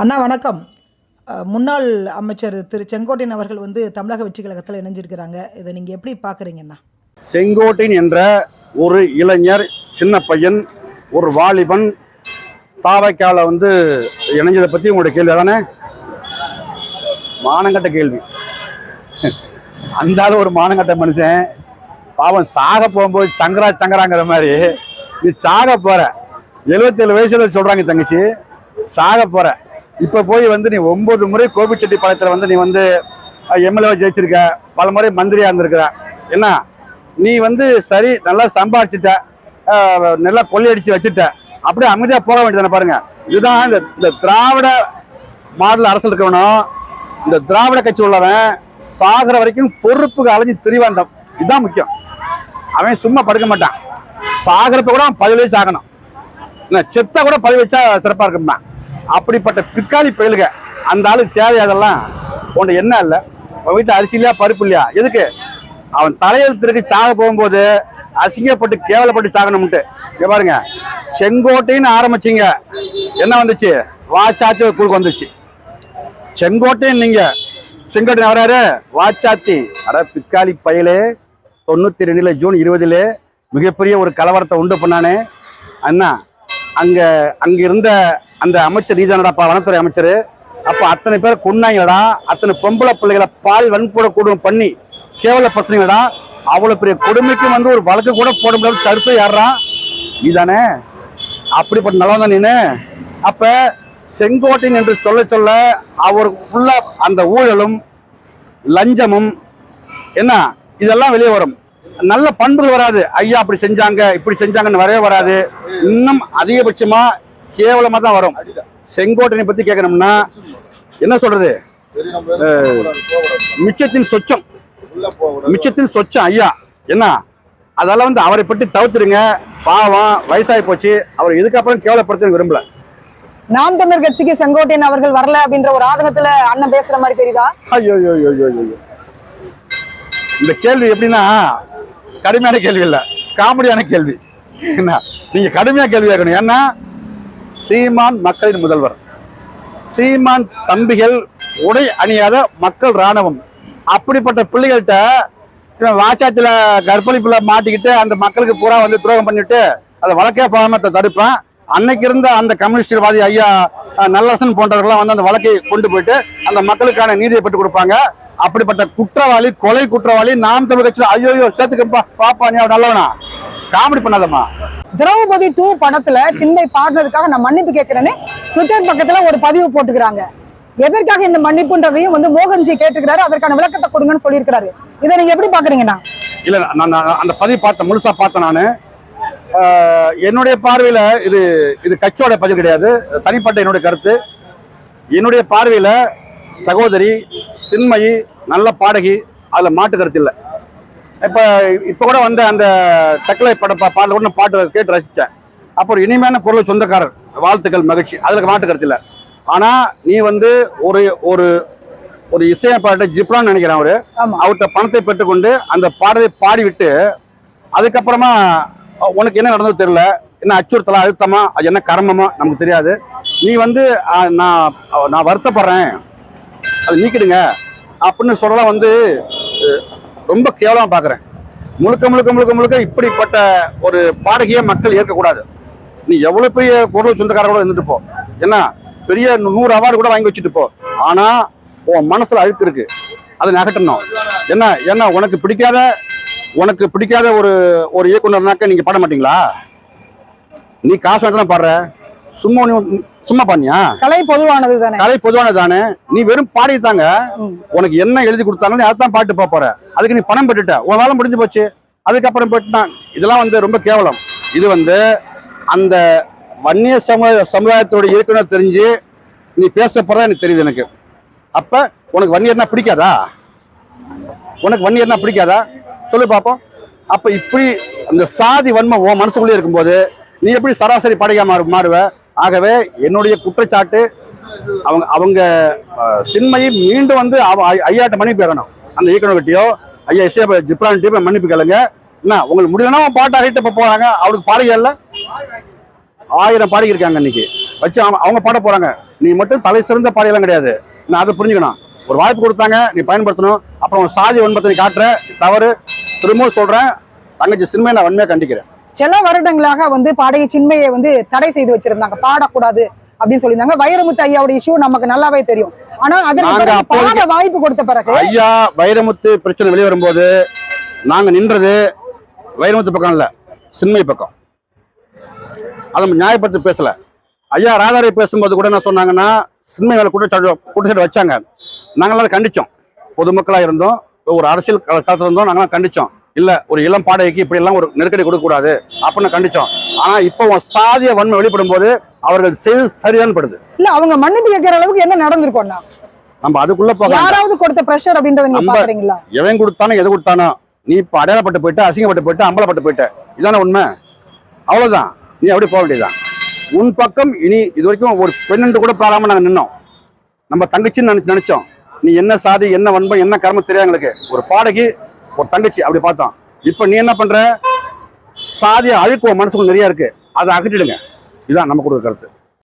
அண்ணா வணக்கம். முன்னாள் அமைச்சர் திரு செங்கோட்டையன் அவர்கள் வந்து தமிழக வெற்றி கழகத்தில் இணைஞ்சிருக்கிறாங்க. இதை நீங்கள் எப்படி பார்க்குறீங்கண்ணா செங்கோட்டையன் என்ற ஒரு இளைஞர் சின்ன பையன் ஒரு வாலிபன் தாவைக்கால வந்து இணைஞ்சதை பற்றி உங்களுடைய கேள்வி தானே மானங்கட்ட கேள்வி. அந்த ஒரு மானங்கட்ட மனுஷன் பாவம் சாக போகும்போது சங்கரா சங்கராங்கிற மாதிரி நீ சாக போகிற எழுபத்தேழு வயசுல சொல்கிறாங்க தங்கச்சி சாக போகிற இப்ப போய் வந்து நீ ஒன்பது முறை கோபிச்செட்டிப்பாளையத்துல வந்து நீ வந்து எம்எல்ஏ ஜெயிச்சிருக்க. பல முறை மந்திரியா இருந்திருக்கிற. என்ன? நீ வந்து சரி நல்லா சம்பாதிச்சிட்ட நல்லா கொள்ளையடிச்சு வச்சுட்ட. அப்படியே அமைதியா போக வேண்டியதானே பாருங்க. இதுதான் இந்த இந்த திராவிட மாடல் அரசு இருக்கணும் இந்த திராவிட கட்சி உள்ளவன் சாகிற வரைக்கும் பொறுப்புக்கு அலைஞ்சு திரிவான் இதுதான் முக்கியம். அவன் சும்மா படுக்க மாட்டான். சாகிறப்ப கூட அவன் பதிவு வச்சு ஆகணும். என்ன செத்த கூட பதிவு வச்சா சிறப்பா இருக்கும்னா அப்படிப்பட்ட பிற்காலி பயிலுக அந்த ஆளுக்கு தேவையாதெல்லாம் அதெல்லாம் என்ன இல்லை. உன் வீட்டு அரிசி இல்லையா பருப்பு இல்லையா? எதுக்கு? அவன் தலையெழுத்திற்கு சாக போகும்போது அசிங்கப்பட்டு கேவலப்பட்டு சாகணும்ட்டு. பாருங்க செங்கோட்டைன்னு ஆரம்பிச்சீங்க. என்ன வந்துச்சு? வாச்சாத்தி ஒரு குழுக்கு வந்துச்சு. செங்கோட்டைன்னு நீங்க செங்கோட்டை வராரு வாச்சாத்தி அட பிற்காலி பயிலே தொண்ணூற்றி ரெண்டில் ஜூன் இருபதுல மிகப்பெரிய ஒரு கலவரத்தை உண்டு பண்ணானே. அண்ணா அங்கே அங்கே இருந்த அந்த அமைச்சர் நீதானடாப்பா வனத்துறை அமைச்சர். அப்போ அத்தனை பேர் கொண்டாங்கடா அத்தனை பொம்பளை பிள்ளைகளை பால் வன்கூட கூடும் பண்ணி கேவலப்படுத்துனீங்களடா அவ்வளோ பெரிய கொடுமைக்கு வந்து ஒரு வழக்கு கூட போட முடியாது தடுத்து ஏறான் நீதானே? அப்படிப்பட்ட நல்லவன் நீனு. அப்போ செங்கோட்டையன் என்று சொல்ல சொல்ல அவருக்குள்ள அந்த ஊழலும் லஞ்சமும் என்ன? இதெல்லாம் வெளியே வரும். நல்ல பண்புகள் வராது. ஐயா அப்படி செஞ்சாங்க இப்படி செஞ்சாங்கன்னு வரவே வராது. இன்னும் அதிகபட்சமாக கேவலமா தான் வரும். செங்கோட்டையனை பத்தி கேட்கணும்னா என்ன சொல்றது? மிச்சத்தின் சொச்சம். மிச்சத்தின் சொச்சம் ஐயா. என்ன? அதெல்லாம் வந்து அவரை பற்றி தவிர்த்துருங்க பாவம் வயசாகி போச்சு. அவர் இதுக்கப்புறம் கேவலப்படுத்த விரும்பல. நாம் தமிழர் கட்சிக்கு செங்கோட்டையன் அவர்கள் வரல அப்படின்ற ஒரு ஆதங்கத்துல அண்ணன் பேசுற மாதிரி தெரியுதா? ஐயோ ஐயோ ஐயோ ஐயோ, ஐயோ. இந்த கேள்வி எப்படின்னா கடுமையான கேள்வி இல்ல காமெடியான கேள்வி என்ன நீங்க கடுமையா கேள்வி கேட்கணும் ஏன்னா சீமான் மக்களின் முதல்வர். சீமான் தம்பிகள் உடை அணியாத மக்கள் ராணுவம் அப்படிப்பட்ட பிள்ளைகள்கிட்ட வாச்சாத்தில் வாச்சாத்துல கற்பழிப்புல மாட்டிக்கிட்டு அந்த மக்களுக்கு பூரா வந்து துரோகம் பண்ணிட்டு அதை வழக்கே போகாம தடுப்பேன் தடுப்பான். அன்னைக்கு இருந்த அந்த கம்யூனிஸ்டர்வாதி ஐயா நல்லரசன் போன்றவர்கள்லாம் வந்து அந்த வழக்கை கொண்டு போயிட்டு அந்த மக்களுக்கான நீதியை பெற்றுக் கொடுப்பாங்க. அப்படிப்பட்ட குற்றவாளி கொலை குற்றவாளி நாம் தமிழ் கட்சியில் ஐயோ சேர்த்துக்கப்பா பாப்பா நீ அவன் நல்லவனா? காமெடி பண்ணாதம்மா. திரௌபதி டூ படத்துல சின்மை பாடினதுக்காக நான் மன்னிப்பு கேட்கிறேன்னு ட்விட்டர் பக்கத்துல ஒரு பதிவு போட்டுக்கிறாங்க. எதற்காக இந்த மன்னிப்புன்றதையும் வந்து மோகன்ஜி கேட்டுக்கிறாரு அதற்கான விளக்கத்தை கொடுங்கன்னு சொல்லியிருக்கிறாரு. இதை நீங்க எப்படி பாக்குறீங்கண்ணா? இல்ல நான் நான் அந்த பதிவு பார்த்தேன் முழுசா பார்த்தேன் நானு. என்னுடைய பார்வையில இது இது கட்சியோட பதிவு கிடையாது. தனிப்பட்ட என்னுடைய கருத்து. என்னுடைய பார்வையில சகோதரி சின்மயி நல்ல பாடகி அதுல மாட்டு கருத்து இல்லை. இப்ப இப்ப கூட வந்த அந்த தக்கலை பட பாடல கூட பாட்டு கேட்டு ரசிச்சேன். அப்போ ஒரு இனிமையான குரல் சொந்தக்காரர். வாழ்த்துக்கள் மகிழ்ச்சி. அதுல மாட்டு கருத்து இல்லை. ஆனா நீ வந்து ஒரு ஒரு ஒரு இசையமைப்பாளர் ஜிப்ரான் நினைக்கிறேன் அவரு. அவர்கிட்ட பணத்தை பெற்றுக்கொண்டு அந்த பாடலை பாடிவிட்டு அதுக்கப்புறமா உனக்கு என்ன நடந்தது தெரியல. என்ன அச்சுறுத்தலா அழுத்தமா அது என்ன கர்மமா நமக்கு தெரியாது. நீ வந்து நான் நான் வருத்தப்படுறேன். அதை நீக்கிடுங்க. அப்படின்னு சொல்லலாம் வந்து ரொம்ப கேவலமாக பார்க்குறேன் முழுக்க முழுக்க முழுக்க முழுக்க இப்படிப்பட்ட ஒரு பாடகையை மக்கள் ஏற்கக்கூடாது. நீ எவ்வளோ பெரிய பொருள் சொந்தக்காரரோட இருந்துட்டு போ. என்ன பெரிய நூறு அவார்டு கூட வாங்கி வச்சுட்டு போ. ஆனால் உன் மனசில் அழுக்கு இருக்கு. அதை நகட்டணும். என்ன என்ன உனக்கு பிடிக்காத உனக்கு பிடிக்காத ஒரு ஒரு இயக்குனர்னாக்க நீங்கள் பாட மாட்டீங்களா? நீ காசு வாங்கி பாடுற? சும்மா நீ சும்மா பண்ணியா? கலை பொதுவானது தானே. கலை பொதுவானது தானே. நீ வெறும் பாடித்தாங்க ம். உனக்கு என்ன எழுதி கொடுத்தாலும் நீ அதான் பாட்டு போற. அதுக்கு நீ பணம் பெற்றுட்ட. உன் வேலை முடிஞ்சு போச்சு. அதுக்கப்புறம் போயிட்டான் இதெல்லாம் வந்து ரொம்ப கேவலம். இது வந்து அந்த வன்னிய சமுதாய சமுதாயத்தோட இயக்குனர் தெரிஞ்சு நீ பேச போறதா எனக்கு தெரியுது எனக்கு. அப்ப உனக்கு வன்னியர்னா பிடிக்காதா? உனக்கு வன்னியர்னா பிடிக்காதா? சொல்லு பாப்போம். அப்ப இப்படி அந்த சாதி வன்மம் உன் மனசுக்குள்ளே இருக்கும்போது நீ எப்படி சராசரி படையா மாறு மாறுவ? ஆகவே என்னுடைய குற்றச்சாட்டு அவங்க அவங்க சின்மையை மீண்டும் வந்து அவ ஐ- ஐயாட்ட மன்னிப்பு கேட்கணும். அந்த இயக்குனர்கிட்டயோ ஐயா இசை ஜிப்ரான் மன்னிப்பு கேளுங்க. என்ன உங்களுக்கு முடியலன்னா பாட்டு ஆகிட்டு இப்போ போகிறாங்க அவருக்கு பாடகல்ல ஆயிரம் பாடகி இருக்காங்க இன்னைக்கு. வச்சு அவங்க அவங்க பாட போறாங்க. நீ மட்டும் தலை சிறந்த பாடகெல்லாம் கிடையாது. நான் அதை புரிஞ்சுக்கணும். ஒரு வாய்ப்பு கொடுத்தாங்க நீ பயன்படுத்தணும். அப்புறம் சாதி ஒன்பத்தை நீ காட்டுற தவறு திரும்பவும் சொல்கிறேன் தங்கச்சி சினிமையை நான் வன்மையா கண்டிக்கிறேன். சில வருடங்களாக வந்து பாடகி சின்மையை வந்து தடை செய்து வச்சிருந்தாங்க. பாடக்கூடாது அப்படின்னு சொல்லியிருந்தாங்க. வைரமுத்து ஐயாவுடைய இஷ்யூ நமக்கு நல்லாவே தெரியும். ஆனா அதற்கு பாட வாய்ப்பு கொடுத்த பிறகு ஐயா வைரமுத்து பிரச்சனை வெளியே வரும்போது நாங்க நின்றது வைரமுத்து பக்கம் இல்ல சின்மை பக்கம். அதை நியாயப்படுத்தி பேசல. ஐயா ராதாரை பேசும்போது கூட என்ன சொன்னாங்கன்னா சின்மை மேல குற்றச்சாட்டு குற்றச்சாட்டு வச்சாங்க. நாங்களாம் கண்டிச்சோம். பொதுமக்களா இருந்தோம். ஒரு அரசியல் கள- களத்துல இருந்தோம். நாங்களாம் கண்டிச்சோம். இல்ல ஒரு இளம் பாடகைக்கு இப்படி எல்லாம் ஒரு நெருக்கடி கொடுக்க கூடாது அப்படின்னு கண்டிச்சோம். ஆனா இப்போ சாதிய வன்மை வெளிப்படும் போது அவர்கள் செய்து சரிதான் படுது இல்ல அவங்க மன்னிப்பு கேட்கிற அளவுக்கு என்ன நடந்திருக்கும்னா நம்ம அதுக்குள்ள போக யாராவது கொடுத்த பிரஷர் அப்படின்றத நீங்க பாக்குறீங்களா? எவன் கொடுத்தானோ எது கொடுத்தானோ நீ இப்ப அடையாளப்பட்டு போயிட்ட அசிங்கப்பட்டு போயிட்ட அம்பலப்பட்டு போயிட்ட இதானே உண்மை? அவ்வளவுதான். நீ அப்படி போக வேண்டியதுதான். உன் பக்கம் இனி இது வரைக்கும் ஒரு பெண்ணு கூட பாராம நாங்க நின்னோம். நம்ம தங்கச்சின்னு நினைச்சு நினைச்சோம். நீ என்ன சாதி என்ன வன்பம் என்ன கர்மம் தெரியாது எங்களுக்கு. ஒரு பாடகி ஒரு தங்கச்சி அப்படி பார்த்தோம் இப்போ நீ என்ன பண்ற? சாதிய அழுக்கு உன் மனசுக்குள்ள நிறைய இருக்கு. அதை அகற்றிடுங்க. இதுதான் நம்ம கொடுக்குற கருத்து.